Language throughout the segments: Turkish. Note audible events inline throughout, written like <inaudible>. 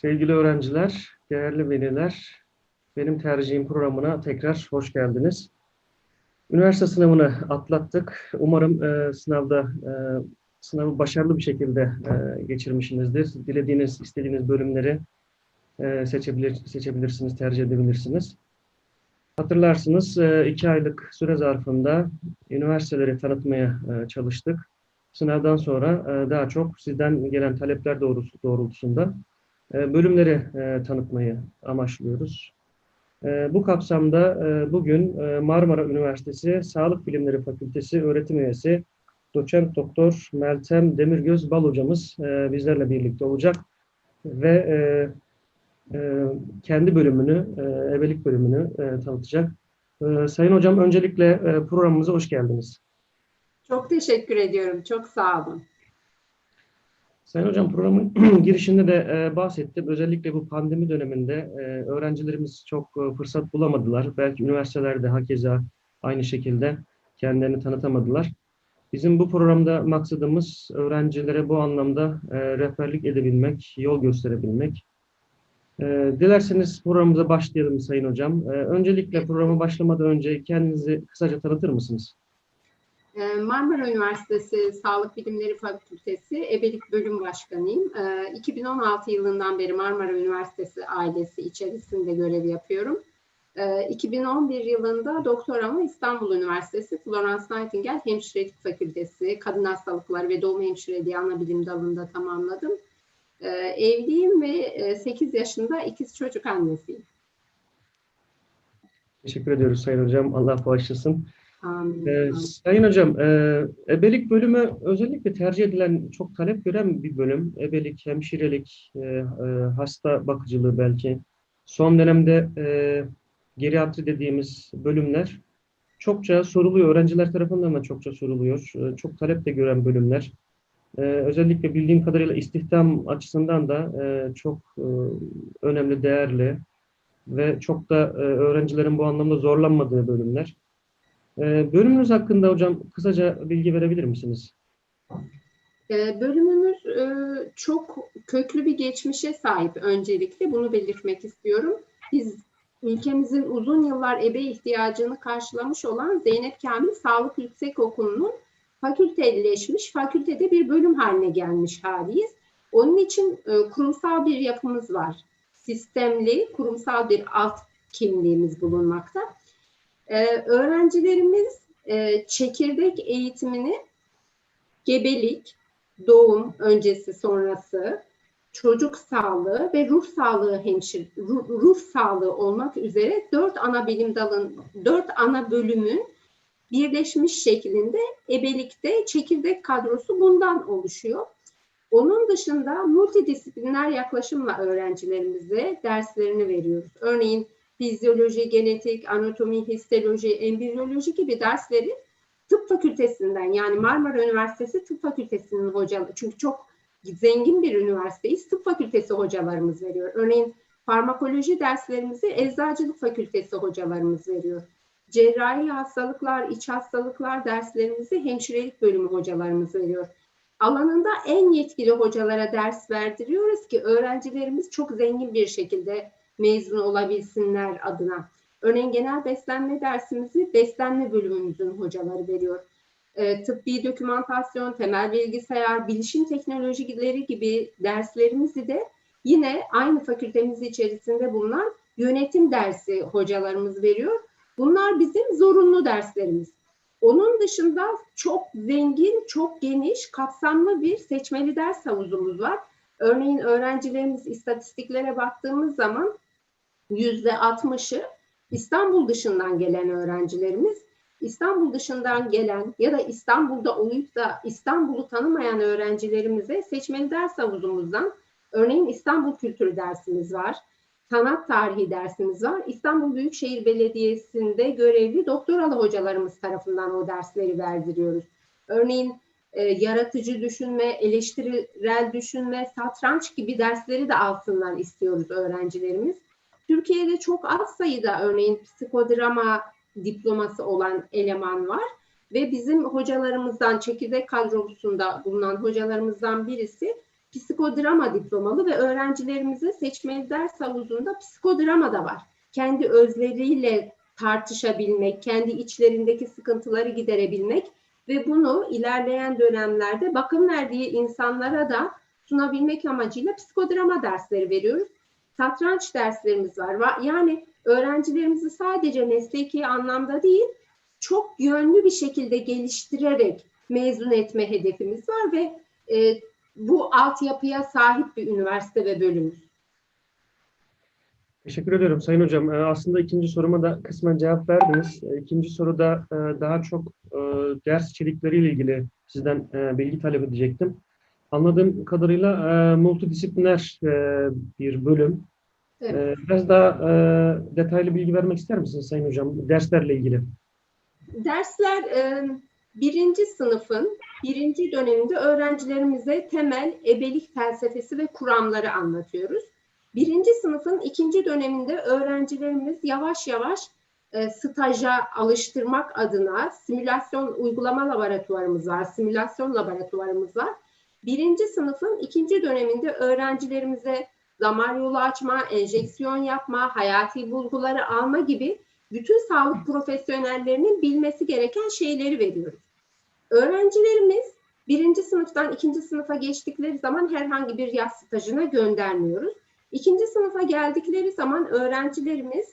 Sevgili öğrenciler, değerli veliler, benim tercihim programına tekrar hoş geldiniz. Üniversite sınavını atlattık. Umarım e, sınavda e, sınavı başarılı bir şekilde e, geçirmişsinizdir. Dilediğiniz, istediğiniz bölümleri e, seçebilir, seçebilirsiniz, tercih edebilirsiniz. Hatırlarsınız e, iki aylık süre zarfında üniversiteleri tanıtmaya e, çalıştık. Sınavdan sonra e, daha çok sizden gelen talepler doğrusu, doğrultusunda bölümleri e, tanıtmayı amaçlıyoruz. E, Bu kapsamda e, bugün e, Marmara Üniversitesi Sağlık Bilimleri Fakültesi öğretim üyesi doçent doktor Meltem Demirgöz Bal hocamız e, bizlerle birlikte olacak ve e, e, kendi bölümünü, e, ebelik bölümünü e, tanıtacak. E, Sayın hocam öncelikle e, programımıza hoş geldiniz. Çok teşekkür ediyorum. Çok sağ olun. Sayın Hocam programın <clears throat> girişinde de e, bahsettim. Özellikle bu pandemi döneminde e, öğrencilerimiz çok e, fırsat bulamadılar. Belki üniversitelerde hakeza aynı şekilde kendilerini tanıtamadılar. Bizim bu programda maksadımız öğrencilere bu anlamda e, rehberlik edebilmek, yol gösterebilmek. E, dilerseniz programımıza başlayalım Sayın Hocam. Öncelikle programa başlamadan önce kendinizi kısaca tanıtır mısınız? Ee, Marmara Üniversitesi Sağlık Bilimleri Fakültesi Ebelik Bölüm Başkanıyım. Ee, 2016 yılından beri Marmara Üniversitesi ailesi içerisinde görev yapıyorum. Ee, 2011 yılında doktoramı İstanbul Üniversitesi Florence Nightingale Hemşirelik Fakültesi Kadın Hastalıkları ve Doğum Hemşireliği ana bilim dalında tamamladım. Ee, evliyim ve e, 8 yaşında ikiz çocuk annesiyim. Teşekkür ediyoruz Sayın Hocam. Allah bağışlasın. Amin. Ee. Sayın Hocam, e, ebelik bölümü özellikle tercih edilen, çok talep gören bir bölüm. Ebelik, hemşirelik, e, e, hasta bakıcılığı belki. Son dönemde e, geriatri dediğimiz bölümler çokça soruluyor. Öğrenciler tarafından da çokça soruluyor. E, çok talep de gören bölümler. E, özellikle bildiğim kadarıyla istihdam açısından da e, çok e, önemli, değerli ve çok da e, öğrencilerin bu anlamda zorlanmadığı bölümler. Ee, Bölümünüz hakkında hocam kısaca bilgi verebilir misiniz? Ee, Bölümümüz e, çok köklü bir geçmişe sahip öncelikle bunu belirtmek istiyorum. Biz ülkemizin uzun yıllar ebe ihtiyacını karşılamış olan Zeynep Kamil Sağlık Yüksekokulu'nun fakülteleşmiş, fakültede bir bölüm haline gelmiş haliyiz. Onun için e, kurumsal bir yapımız var. Sistemli, kurumsal bir alt kimliğimiz bulunmakta. Ee, öğrencilerimiz e, çekirdek eğitimini gebelik, doğum öncesi sonrası, çocuk sağlığı ve ruh sağlığı hemşir ruh, ruh sağlığı olmak üzere dört ana bilim dalın dört ana bölümün birleşmiş şeklinde ebelikte çekirdek kadrosu bundan oluşuyor. Onun dışında multidisipliner yaklaşımla öğrencilerimize derslerini veriyoruz. Örneğin fizyoloji, genetik, anatomi, histoloji, embriyoloji gibi dersleri tıp fakültesinden yani Marmara Üniversitesi Tıp Fakültesi'nin hocaları çünkü çok zengin bir üniversiteyiz. Tıp fakültesi hocalarımız veriyor. Örneğin farmakoloji derslerimizi eczacılık fakültesi hocalarımız veriyor. Cerrahi hastalıklar, iç hastalıklar derslerimizi hemşirelik bölümü hocalarımız veriyor. Alanında en yetkili hocalara ders verdiriyoruz ki öğrencilerimiz çok zengin bir şekilde mezun olabilsinler adına. Örneğin genel beslenme dersimizi beslenme bölümümüzün hocaları veriyor. E, tıbbi dokümantasyon, temel bilgisayar, bilişim teknolojileri gibi derslerimizi de yine aynı fakültemiz içerisinde bulunan yönetim dersi hocalarımız veriyor. Bunlar bizim zorunlu derslerimiz. Onun dışında çok zengin, çok geniş, kapsamlı bir seçmeli ders havuzumuz var. Örneğin öğrencilerimiz istatistiklere baktığımız zaman yüzde 60'ı İstanbul dışından gelen öğrencilerimiz. İstanbul dışından gelen ya da İstanbul'da olup da İstanbul'u tanımayan öğrencilerimize seçmeli ders havuzumuzdan örneğin İstanbul Kültürü dersimiz var. Sanat tarihi dersimiz var. İstanbul Büyükşehir Belediyesi'nde görevli doktoralı hocalarımız tarafından o dersleri verdiriyoruz. Örneğin e, yaratıcı düşünme, eleştirel düşünme, satranç gibi dersleri de alsınlar istiyoruz öğrencilerimiz. Türkiye'de çok az sayıda örneğin psikodrama diploması olan eleman var ve bizim hocalarımızdan çekirdek kadrosunda bulunan hocalarımızdan birisi psikodrama diplomalı ve öğrencilerimizin seçmeli ders havuzunda psikodrama da var. Kendi özleriyle tartışabilmek, kendi içlerindeki sıkıntıları giderebilmek ve bunu ilerleyen dönemlerde bakım verdiği insanlara da sunabilmek amacıyla psikodrama dersleri veriyoruz. Satranç derslerimiz var. Va- Yani öğrencilerimizi sadece mesleki anlamda değil, çok yönlü bir şekilde geliştirerek mezun etme hedefimiz var ve e, bu altyapıya sahip bir üniversite ve bölümümüz. Teşekkür ediyorum Sayın Hocam. Ee, Aslında ikinci soruma da kısmen cevap verdiniz. Ee, İkinci soruda e, daha çok e, ders içerikleriyle ilgili sizden e, bilgi talep edecektim. Anladığım kadarıyla e, multidisipliner e, bir bölüm. Evet. E, Biraz daha e, detaylı bilgi vermek ister misiniz Sayın Hocam derslerle ilgili? Dersler e, birinci sınıfın birinci döneminde öğrencilerimize temel ebelik felsefesi ve kuramları anlatıyoruz. Birinci sınıfın ikinci döneminde öğrencilerimiz yavaş yavaş e, staja alıştırmak adına simülasyon uygulama laboratuvarımız var, simülasyon laboratuvarımız var. Birinci sınıfın ikinci döneminde öğrencilerimize damar yolu açma, enjeksiyon yapma, hayati bulguları alma gibi bütün sağlık profesyonellerinin bilmesi gereken şeyleri veriyoruz. Öğrencilerimiz birinci sınıftan ikinci sınıfa geçtikleri zaman herhangi bir yaz stajına göndermiyoruz. İkinci sınıfa geldikleri zaman öğrencilerimiz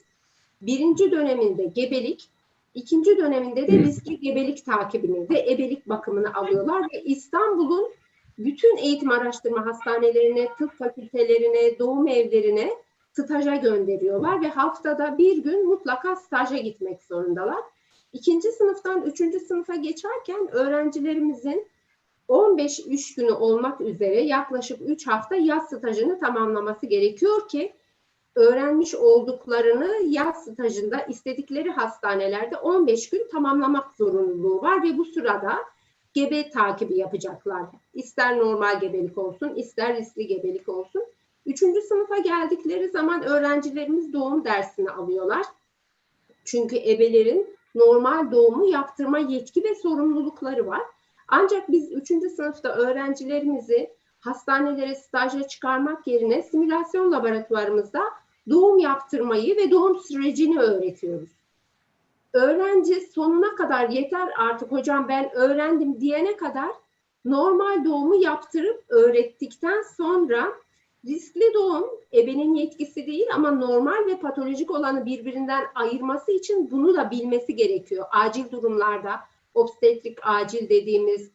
birinci döneminde gebelik, ikinci döneminde de riskli gebelik takibini ve ebelik bakımını alıyorlar ve İstanbul'un bütün eğitim araştırma hastanelerine, tıp fakültelerine, doğum evlerine staja gönderiyorlar ve haftada bir gün mutlaka staja gitmek zorundalar. İkinci sınıftan üçüncü sınıfa geçerken öğrencilerimizin 15 iş günü olmak üzere yaklaşık 3 hafta yaz stajını tamamlaması gerekiyor ki öğrenmiş olduklarını yaz stajında istedikleri hastanelerde 15 gün tamamlamak zorunluluğu var ve bu sırada gebe takibi yapacaklar. İster normal gebelik olsun, ister riskli gebelik olsun. Üçüncü sınıfa geldikleri zaman öğrencilerimiz doğum dersini alıyorlar. Çünkü ebelerin normal doğumu yaptırma yetki ve sorumlulukları var. Ancak biz üçüncü sınıfta öğrencilerimizi hastanelere staja çıkarmak yerine simülasyon laboratuvarımızda doğum yaptırmayı ve doğum sürecini öğretiyoruz. Öğrenci sonuna kadar yeter artık hocam ben öğrendim diyene kadar normal doğumu yaptırıp öğrettikten sonra riskli doğum ebenin yetkisi değil ama normal ve patolojik olanı birbirinden ayırması için bunu da bilmesi gerekiyor. Acil durumlarda obstetrik acil dediğimiz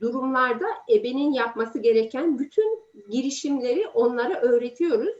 durumlarda ebenin yapması gereken bütün girişimleri onlara öğretiyoruz.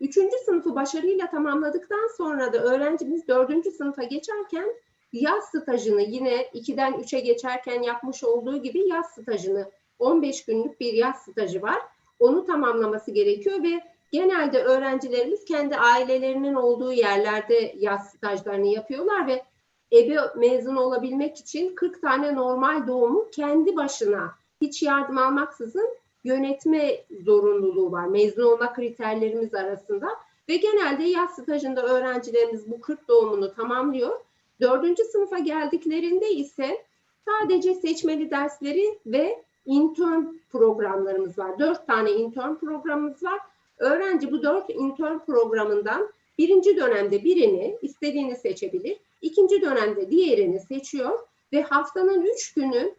Üçüncü sınıfı başarıyla tamamladıktan sonra da öğrencimiz dördüncü sınıfa geçerken yaz stajını yine 2'den 3'e geçerken yapmış olduğu gibi yaz stajını 15 günlük bir yaz stajı var. Onu tamamlaması gerekiyor ve genelde öğrencilerimiz kendi ailelerinin olduğu yerlerde yaz stajlarını yapıyorlar ve ebe mezun olabilmek için 40 tane normal doğumu kendi başına hiç yardım almaksızın yönetme zorunluluğu var. Mezun olma kriterlerimiz arasında ve genelde yaz stajında öğrencilerimiz bu 40 doğumunu tamamlıyor. Dördüncü sınıfa geldiklerinde ise sadece seçmeli dersleri ve intern programlarımız var. Dört tane intern programımız var. Öğrenci bu dört intern programından birinci dönemde birini istediğini seçebilir. İkinci dönemde diğerini seçiyor ve haftanın üç günü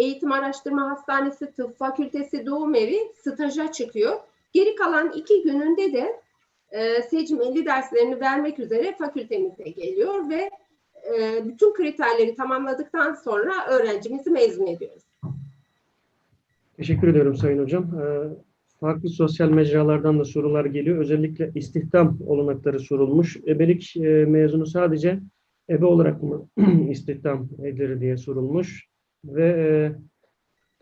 Eğitim Araştırma Hastanesi, Tıp Fakültesi, Doğum Evi staja çıkıyor. Geri kalan iki gününde de e, seçmeli derslerini vermek üzere fakültemize geliyor ve e, bütün kriterleri tamamladıktan sonra öğrencimizi mezun ediyoruz. Teşekkür ediyorum Sayın Hocam. Ee, Farklı sosyal mecralardan da sorular geliyor. Özellikle istihdam olanakları sorulmuş. Ebelik e, mezunu sadece ebe olarak mı <clears throat> istihdam edilir diye sorulmuş. Ve e,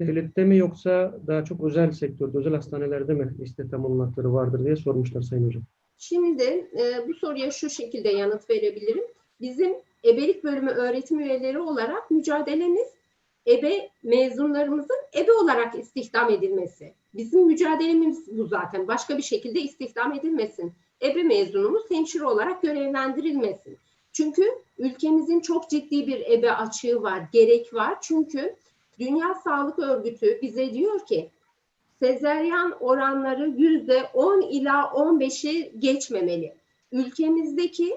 devlette mi yoksa daha çok özel sektörde, özel hastanelerde mi istihdam olanakları vardır diye sormuşlar Sayın Hocam. Şimdi e, bu soruya şu şekilde yanıt verebilirim. Bizim ebelik bölümü öğretim üyeleri olarak mücadelemiz ebe mezunlarımızın ebe olarak istihdam edilmesi. Bizim mücadelemiz bu zaten. Başka bir şekilde istihdam edilmesin. Ebe mezunumuz hemşire olarak görevlendirilmesin. Çünkü ülkemizin çok ciddi bir ebe açığı var, gerek var. Çünkü Dünya Sağlık Örgütü bize diyor ki sezeryan oranları yüzde 10 ila 15'i geçmemeli. Ülkemizdeki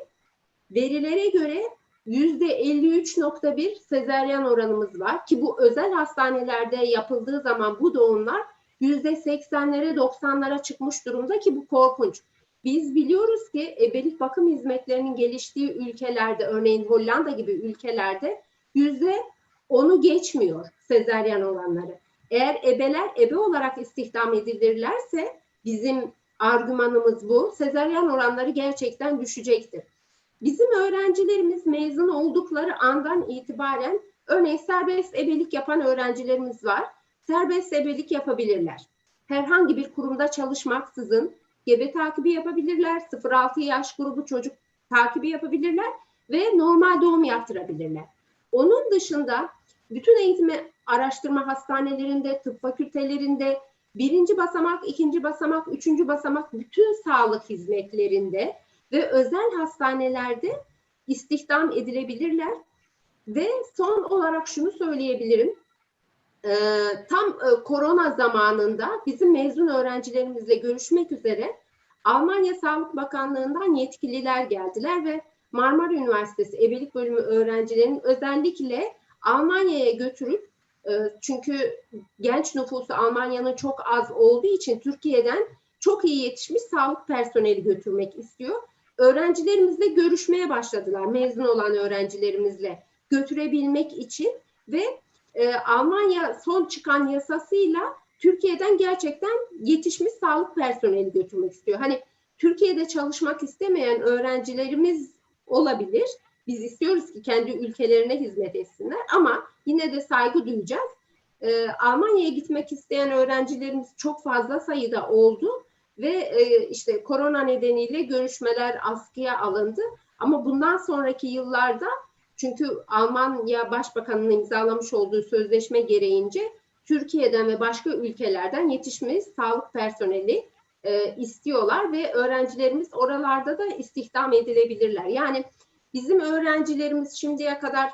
verilere göre yüzde 53.1 sezeryan oranımız var ki bu özel hastanelerde yapıldığı zaman bu doğumlar yüzde 80'lere 90'lara çıkmış durumda ki bu korkunç. Biz biliyoruz ki ebelik bakım hizmetlerinin geliştiği ülkelerde örneğin Hollanda gibi ülkelerde yüzde onu geçmiyor sezeryan oranları. Eğer ebeler ebe olarak istihdam edilirlerse bizim argümanımız bu. Sezeryan oranları gerçekten düşecektir. Bizim öğrencilerimiz mezun oldukları andan itibaren örneğin serbest ebelik yapan öğrencilerimiz var. Serbest ebelik yapabilirler. Herhangi bir kurumda çalışmaksızın gebe takibi yapabilirler. 0-6 yaş grubu çocuk takibi yapabilirler ve normal doğum yaptırabilirler. Onun dışında bütün eğitim araştırma hastanelerinde, tıp fakültelerinde, birinci basamak, ikinci basamak, üçüncü basamak bütün sağlık hizmetlerinde ve özel hastanelerde istihdam edilebilirler. Ve son olarak şunu söyleyebilirim. Ee, tam e, korona zamanında bizim mezun öğrencilerimizle görüşmek üzere Almanya Sağlık Bakanlığı'ndan yetkililer geldiler ve Marmara Üniversitesi Ebelik Bölümü öğrencilerinin özellikle Almanya'ya götürüp e, çünkü genç nüfusu Almanya'nın çok az olduğu için Türkiye'den çok iyi yetişmiş sağlık personeli götürmek istiyor. Öğrencilerimizle görüşmeye başladılar mezun olan öğrencilerimizle götürebilmek için ve e, Almanya son çıkan yasasıyla Türkiye'den gerçekten yetişmiş sağlık personeli götürmek istiyor. Hani Türkiye'de çalışmak istemeyen öğrencilerimiz olabilir. Biz istiyoruz ki kendi ülkelerine hizmet etsinler ama yine de saygı duyacağız. Ee, Almanya'ya gitmek isteyen öğrencilerimiz çok fazla sayıda oldu ve e, işte korona nedeniyle görüşmeler askıya alındı. Ama bundan sonraki yıllarda çünkü Almanya Başbakanı'nın imzalamış olduğu sözleşme gereğince Türkiye'den ve başka ülkelerden yetişmiş sağlık personeli e, istiyorlar ve öğrencilerimiz oralarda da istihdam edilebilirler. Yani bizim öğrencilerimiz şimdiye kadar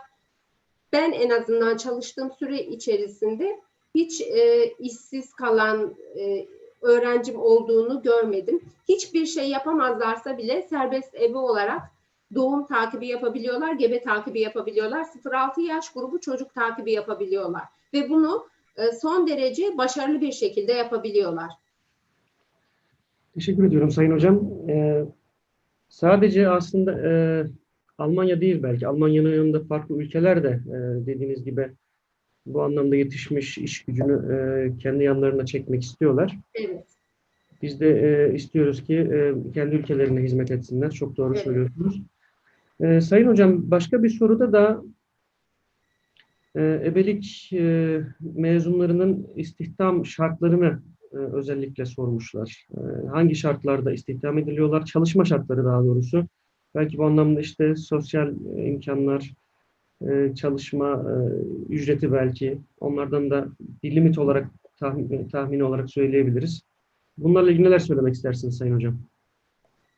ben en azından çalıştığım süre içerisinde hiç e, işsiz kalan e, öğrencim olduğunu görmedim. Hiçbir şey yapamazlarsa bile serbest ebe olarak doğum takibi yapabiliyorlar, gebe takibi yapabiliyorlar, 0-6 yaş grubu çocuk takibi yapabiliyorlar ve bunu e, son derece başarılı bir şekilde yapabiliyorlar. Teşekkür ediyorum Sayın Hocam. Ee, sadece aslında e, Almanya değil belki, Almanya'nın yanında farklı ülkeler de e, dediğiniz gibi bu anlamda yetişmiş iş gücünü e, kendi yanlarına çekmek istiyorlar. Evet. Biz de e, istiyoruz ki e, kendi ülkelerine hizmet etsinler. Çok doğru Evet. söylüyorsunuz. E, Sayın Hocam başka bir soruda da e, ebelik e, mezunlarının istihdam şartlarını e, özellikle sormuşlar. E, hangi şartlarda istihdam ediliyorlar? Çalışma şartları daha doğrusu. Belki bu anlamda işte sosyal e, imkanlar, e, çalışma e, ücreti belki onlardan da bir limit olarak tahmin, tahmini olarak söyleyebiliriz. Bunlarla ilgili neler söylemek istersiniz Sayın Hocam?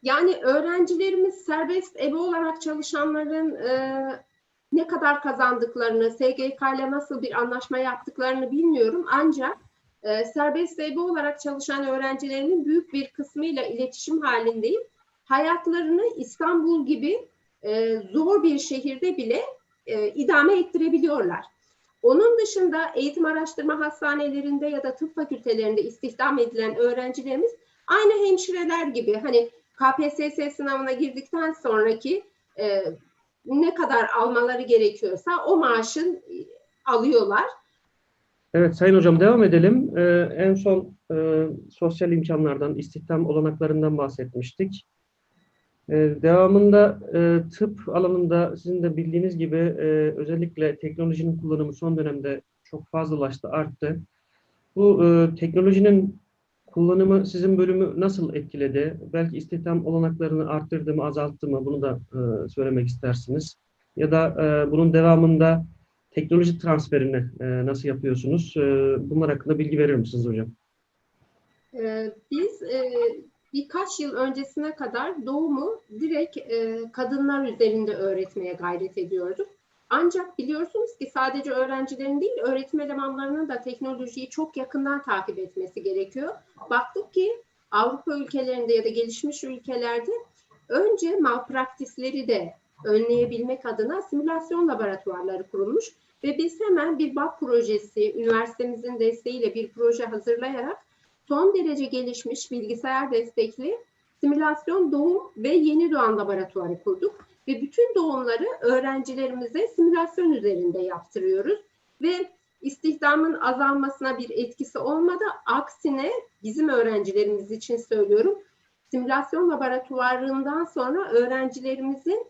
Yani öğrencilerimiz serbest ebe olarak çalışanların e, ne kadar kazandıklarını, SGK ile nasıl bir anlaşma yaptıklarını bilmiyorum. Ancak e, serbest ebe olarak çalışan öğrencilerimin büyük bir kısmıyla iletişim halindeyim. Hayatlarını İstanbul gibi e, zor bir şehirde bile e, idame ettirebiliyorlar. Onun dışında eğitim araştırma hastanelerinde ya da tıp fakültelerinde istihdam edilen öğrencilerimiz aynı hemşireler gibi hani KPSS sınavına girdikten sonraki e, ne kadar almaları gerekiyorsa o maaşın e, alıyorlar. Evet Sayın Hocam devam edelim. Ee, en son e, sosyal imkanlardan, istihdam olanaklarından bahsetmiştik. Ee, devamında e, tıp alanında sizin de bildiğiniz gibi e, özellikle teknolojinin kullanımı son dönemde çok fazlalaştı, arttı. Bu e, teknolojinin kullanımı sizin bölümü nasıl etkiledi? Belki istihdam olanaklarını arttırdı mı, azalttı mı? Bunu da e, söylemek istersiniz. Ya da e, bunun devamında teknoloji transferini e, nasıl yapıyorsunuz? E, bunlar hakkında bilgi verir misiniz hocam? E, biz e, birkaç yıl öncesine kadar doğumu direkt e, kadınlar üzerinde öğretmeye gayret ediyorduk. Ancak biliyorsunuz ki sadece öğrencilerin değil, öğretim elemanlarının da teknolojiyi çok yakından takip etmesi gerekiyor. Baktık ki Avrupa ülkelerinde ya da gelişmiş ülkelerde önce malpraktisleri de önleyebilmek adına simülasyon laboratuvarları kurulmuş ve biz hemen bir BAP projesi, üniversitemizin desteğiyle bir proje hazırlayarak son derece gelişmiş bilgisayar destekli simülasyon doğum ve yeni doğan laboratuvarı kurduk ve bütün doğumları öğrencilerimize simülasyon üzerinde yaptırıyoruz ve istihdamın azalmasına bir etkisi olmadı. Aksine bizim öğrencilerimiz için söylüyorum. Simülasyon laboratuvarından sonra öğrencilerimizin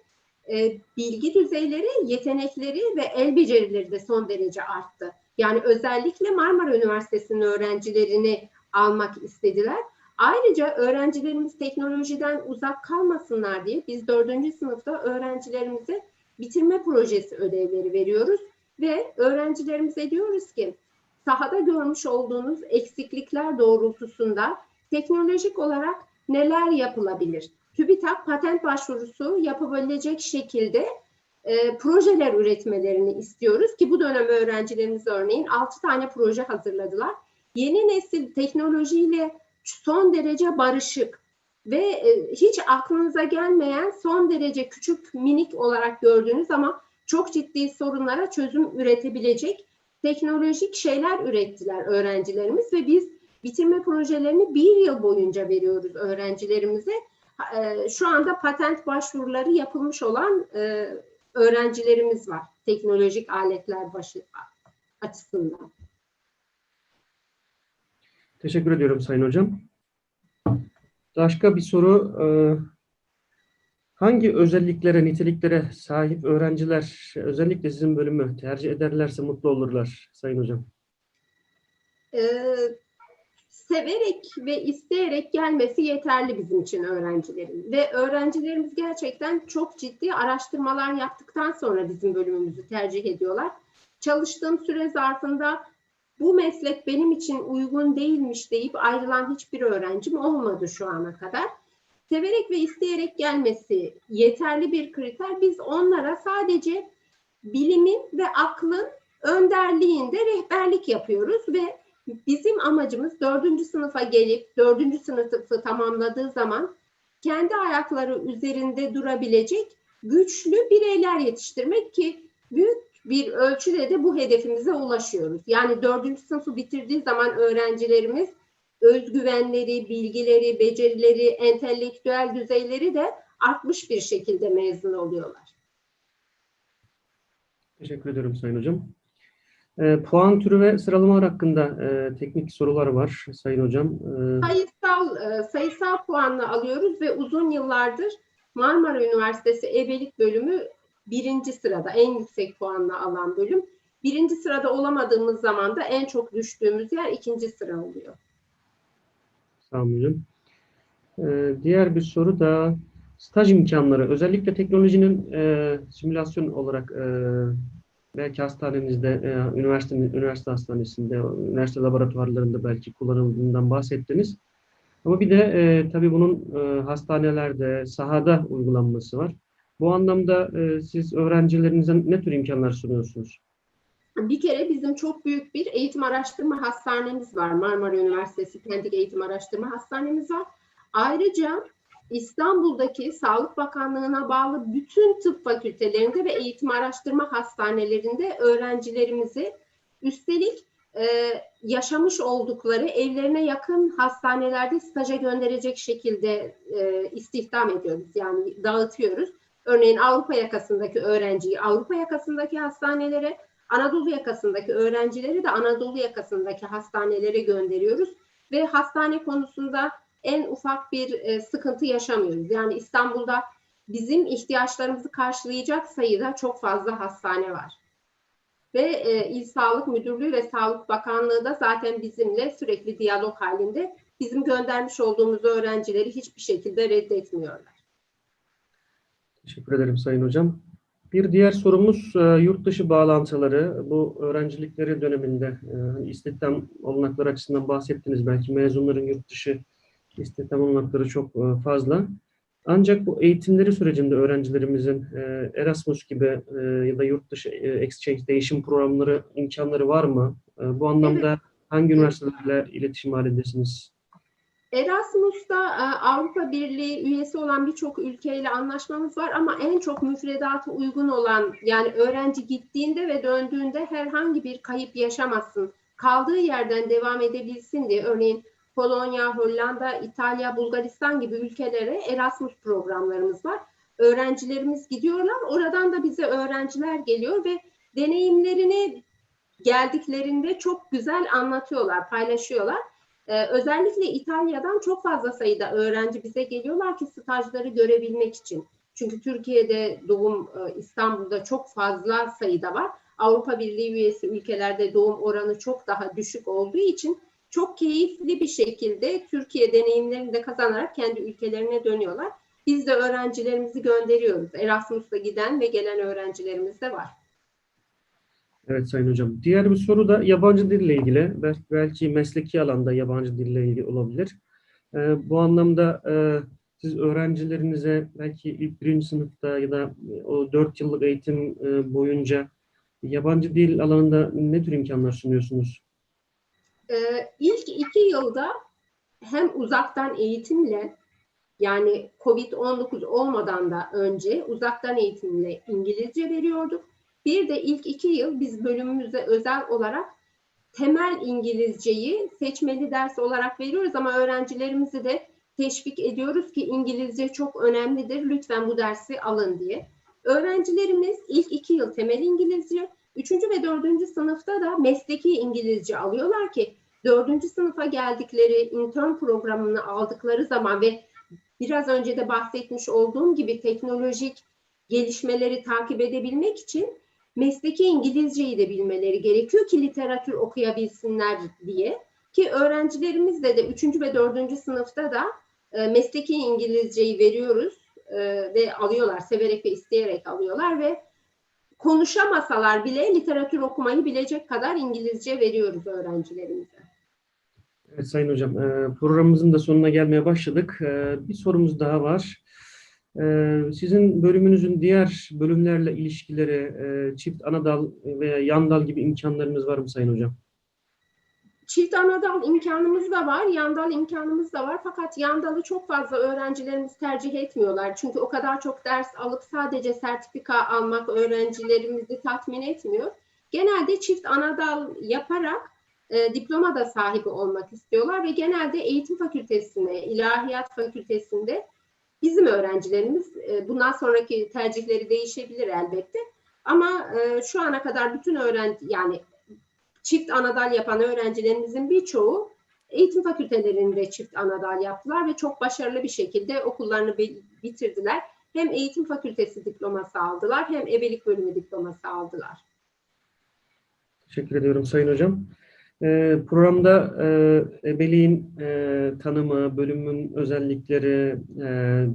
e, bilgi düzeyleri, yetenekleri ve el becerileri de son derece arttı. Yani özellikle Marmara Üniversitesi'nin öğrencilerini almak istediler. Ayrıca öğrencilerimiz teknolojiden uzak kalmasınlar diye biz dördüncü sınıfta öğrencilerimize bitirme projesi ödevleri veriyoruz ve öğrencilerimize diyoruz ki sahada görmüş olduğunuz eksiklikler doğrultusunda teknolojik olarak neler yapılabilir? TÜBİTAK patent başvurusu yapabilecek şekilde e, projeler üretmelerini istiyoruz ki bu dönem öğrencilerimiz örneğin 6 tane proje hazırladılar. Yeni nesil teknolojiyle son derece barışık ve e, hiç aklınıza gelmeyen son derece küçük minik olarak gördüğünüz ama çok ciddi sorunlara çözüm üretebilecek teknolojik şeyler ürettiler öğrencilerimiz ve biz bitirme projelerini bir yıl boyunca veriyoruz öğrencilerimize. E, şu anda patent başvuruları yapılmış olan e, öğrencilerimiz var teknolojik aletler başı açısından. Teşekkür ediyorum Sayın Hocam. Başka bir soru. e, Hangi özelliklere, niteliklere sahip öğrenciler özellikle sizin bölümü tercih ederlerse mutlu olurlar Sayın Hocam? Ee, severek ve isteyerek gelmesi yeterli bizim için öğrencilerin. Ve öğrencilerimiz gerçekten çok ciddi araştırmalar yaptıktan sonra bizim bölümümüzü tercih ediyorlar. Çalıştığım süre zarfında bu meslek benim için uygun değilmiş deyip ayrılan hiçbir öğrencim olmadı şu ana kadar. Severek ve isteyerek gelmesi yeterli bir kriter. Biz onlara sadece bilimin ve aklın önderliğinde rehberlik yapıyoruz ve bizim amacımız dördüncü sınıfa gelip dördüncü sınıfı tamamladığı zaman kendi ayakları üzerinde durabilecek güçlü bireyler yetiştirmek ki büyük bir ölçüde de bu hedefimize ulaşıyoruz. Yani dördüncü sınıfı bitirdiği zaman öğrencilerimiz özgüvenleri, bilgileri, becerileri, entelektüel düzeyleri de artmış bir şekilde mezun oluyorlar. Teşekkür ederim Sayın Hocam. E, puan türü ve sıralamalar hakkında e, teknik sorular var Sayın Hocam. E, Sayısal, e, sayısal puanla alıyoruz ve uzun yıllardır Marmara Üniversitesi Ebelik Bölümü birinci sırada, en yüksek puanla alan bölüm. Birinci sırada olamadığımız zaman da en çok düştüğümüz yer ikinci sıra oluyor. Sağ olun hocam. Ee, diğer bir soru da staj imkanları. Özellikle teknolojinin e, simülasyon olarak e, belki hastanenizde, e, üniversite, üniversite hastanesinde, üniversite laboratuvarlarında belki kullanıldığından bahsettiniz. Ama bir de e, tabii bunun e, hastanelerde, sahada uygulanması var. Bu anlamda e, siz öğrencilerinize ne tür imkanlar sunuyorsunuz? Bir kere bizim çok büyük bir eğitim araştırma hastanemiz var. Marmara Üniversitesi Pendik Eğitim Araştırma Hastanemiz var. Ayrıca İstanbul'daki Sağlık Bakanlığı'na bağlı bütün tıp fakültelerinde ve eğitim araştırma hastanelerinde öğrencilerimizi üstelik e, yaşamış oldukları evlerine yakın hastanelerde staja gönderecek şekilde e, istihdam ediyoruz. Yani dağıtıyoruz. Örneğin Avrupa yakasındaki öğrenciyi Avrupa yakasındaki hastanelere, Anadolu yakasındaki öğrencileri de Anadolu yakasındaki hastanelere gönderiyoruz ve hastane konusunda en ufak bir e, sıkıntı yaşamıyoruz. Yani İstanbul'da bizim ihtiyaçlarımızı karşılayacak sayıda çok fazla hastane var. Ve e, İl Sağlık Müdürlüğü ve Sağlık Bakanlığı da zaten bizimle sürekli diyalog halinde bizim göndermiş olduğumuz öğrencileri hiçbir şekilde reddetmiyorlar. Teşekkür ederim Sayın Hocam. Bir diğer sorumuz e, yurt dışı bağlantıları. Bu öğrencilikleri döneminde e, istihdam olanakları açısından bahsettiniz. Belki mezunların yurt dışı istihdam olanakları çok e, fazla. Ancak bu eğitimleri sürecinde öğrencilerimizin e, Erasmus gibi e, ya da yurt dışı e, exchange değişim programları imkanları var mı? E, bu anlamda hangi üniversitelerle iletişim halindesiniz? Erasmus'ta e, Avrupa Birliği üyesi olan birçok ülkeyle anlaşmamız var ama en çok müfredata uygun olan yani öğrenci gittiğinde ve döndüğünde herhangi bir kayıp yaşamasın, kaldığı yerden devam edebilsin diye örneğin Polonya, Hollanda, İtalya, Bulgaristan gibi ülkelere Erasmus programlarımız var. Öğrencilerimiz gidiyorlar, oradan da bize öğrenciler geliyor ve deneyimlerini geldiklerinde çok güzel anlatıyorlar, paylaşıyorlar. Ee, özellikle İtalya'dan çok fazla sayıda öğrenci bize geliyorlar ki stajları görebilmek için. Çünkü Türkiye'de doğum e, İstanbul'da çok fazla sayıda var. Avrupa Birliği üyesi ülkelerde doğum oranı çok daha düşük olduğu için çok keyifli bir şekilde Türkiye deneyimlerini de kazanarak kendi ülkelerine dönüyorlar. Biz de öğrencilerimizi gönderiyoruz. Erasmus'ta giden ve gelen öğrencilerimiz de var. Evet Sayın Hocam. Diğer bir soru da yabancı dille ilgili. Belki, mesleki alanda yabancı dille ilgili olabilir. Ee, bu anlamda e, siz öğrencilerinize belki ilk birinci sınıfta ya da o dört yıllık eğitim e, boyunca yabancı dil alanında ne tür imkanlar sunuyorsunuz? Ee, ilk iki yılda hem uzaktan eğitimle yani COVID-19 olmadan da önce uzaktan eğitimle İngilizce veriyorduk. Bir de ilk iki yıl biz bölümümüze özel olarak temel İngilizceyi seçmeli ders olarak veriyoruz ama öğrencilerimizi de teşvik ediyoruz ki İngilizce çok önemlidir. Lütfen bu dersi alın diye. Öğrencilerimiz ilk iki yıl temel İngilizce, üçüncü ve dördüncü sınıfta da mesleki İngilizce alıyorlar ki dördüncü sınıfa geldikleri intern programını aldıkları zaman ve biraz önce de bahsetmiş olduğum gibi teknolojik gelişmeleri takip edebilmek için mesleki İngilizceyi de bilmeleri gerekiyor ki literatür okuyabilsinler diye. Ki öğrencilerimizle de 3. ve 4. sınıfta da e, mesleki İngilizceyi veriyoruz e, ve alıyorlar, severek ve isteyerek alıyorlar ve konuşamasalar bile literatür okumayı bilecek kadar İngilizce veriyoruz öğrencilerimize. Evet Sayın Hocam, e, programımızın da sonuna gelmeye başladık. E, bir sorumuz daha var. E, sizin bölümünüzün diğer bölümlerle ilişkileri, çift anadal veya yandal gibi imkanlarınız var mı Sayın Hocam? Çift anadal imkanımız da var, yandal imkanımız da var. Fakat yandalı çok fazla öğrencilerimiz tercih etmiyorlar. Çünkü o kadar çok ders alıp sadece sertifika almak öğrencilerimizi tatmin etmiyor. Genelde çift anadal yaparak e, diploma da sahibi olmak istiyorlar ve genelde eğitim fakültesine, ilahiyat fakültesinde bizim öğrencilerimiz, e, bundan sonraki tercihleri değişebilir elbette. Ama e, şu ana kadar bütün öğrenci, yani çift anadal yapan öğrencilerimizin birçoğu eğitim fakültelerinde çift anadal yaptılar ve çok başarılı bir şekilde okullarını bitirdiler. Hem eğitim fakültesi diploması aldılar hem ebelik bölümü diploması aldılar. Teşekkür ediyorum Sayın Hocam. E, programda e, ebeliğin e, tanımı, bölümün özellikleri, e,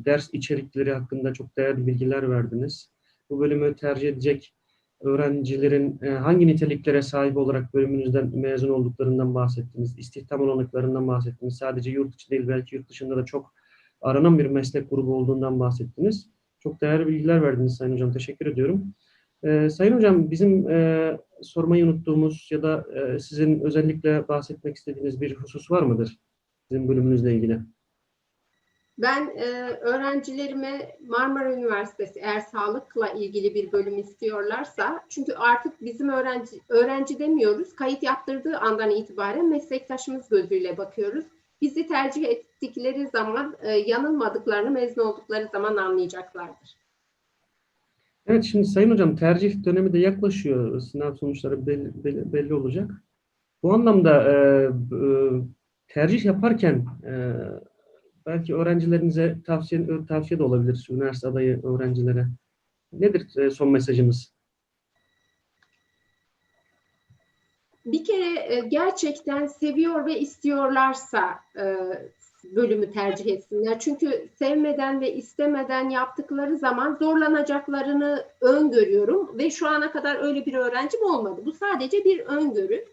ders içerikleri hakkında çok değerli bilgiler verdiniz. Bu bölümü tercih edecek öğrencilerin hangi niteliklere sahip olarak bölümünüzden mezun olduklarından bahsettiniz. İstihdam olanaklarından bahsettiniz. Sadece yurt içi değil belki yurt dışında da çok aranan bir meslek grubu olduğundan bahsettiniz. Çok değerli bilgiler verdiniz Sayın Hocam. Teşekkür ediyorum. Ee, Sayın Hocam bizim e, sormayı unuttuğumuz ya da e, sizin özellikle bahsetmek istediğiniz bir husus var mıdır? Sizin bölümünüzle ilgili. Ben e, öğrencilerime Marmara Üniversitesi eğer sağlıkla ilgili bir bölüm istiyorlarsa çünkü artık bizim öğrenci öğrenci demiyoruz. Kayıt yaptırdığı andan itibaren meslektaşımız gözüyle bakıyoruz. Bizi tercih ettikleri zaman e, yanılmadıklarını mezun oldukları zaman anlayacaklardır. Evet şimdi Sayın Hocam tercih dönemi de yaklaşıyor. Sınav sonuçları belli, belli, belli olacak. Bu anlamda e, e, tercih yaparken e, belki öğrencilerinize tavsiye, tavsiye de olabilir üniversite adayı öğrencilere. Nedir e, son mesajınız? Bir kere e, gerçekten seviyor ve istiyorlarsa e, bölümü tercih etsinler. Çünkü sevmeden ve istemeden yaptıkları zaman zorlanacaklarını öngörüyorum ve şu ana kadar öyle bir öğrencim olmadı. Bu sadece bir öngörü.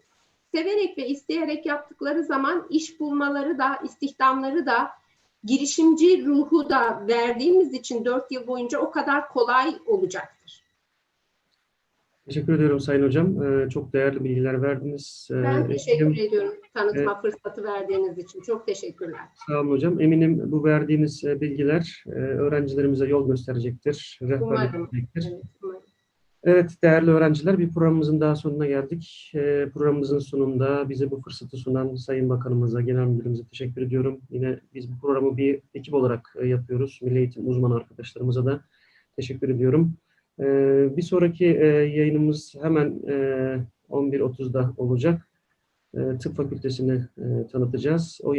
Severek ve isteyerek yaptıkları zaman iş bulmaları da, istihdamları da girişimci ruhu da verdiğimiz için 4 yıl boyunca o kadar kolay olacaktır. Teşekkür ediyorum Sayın Hocam. Ee, çok değerli bilgiler verdiniz. Ee, Ben teşekkür eminim- ediyorum tanıtma fırsatı verdiğiniz için. Çok teşekkürler. Sağ olun hocam. Eminim bu verdiğiniz e, bilgiler e, öğrencilerimize yol gösterecektir, rehberlik edecektir. Evet, umarım. Evet değerli öğrenciler bir programımızın daha sonuna geldik. Ee, programımızın sonunda bize bu fırsatı sunan Sayın Bakanımıza, Genel Müdürümüze teşekkür ediyorum. Yine biz bu programı bir ekip olarak e, yapıyoruz. Milli Eğitim uzmanı arkadaşlarımıza da teşekkür ediyorum. Ee, bir sonraki e, yayınımız hemen e, 11.30'da olacak. E, Tıp Fakültesini e, tanıtacağız. O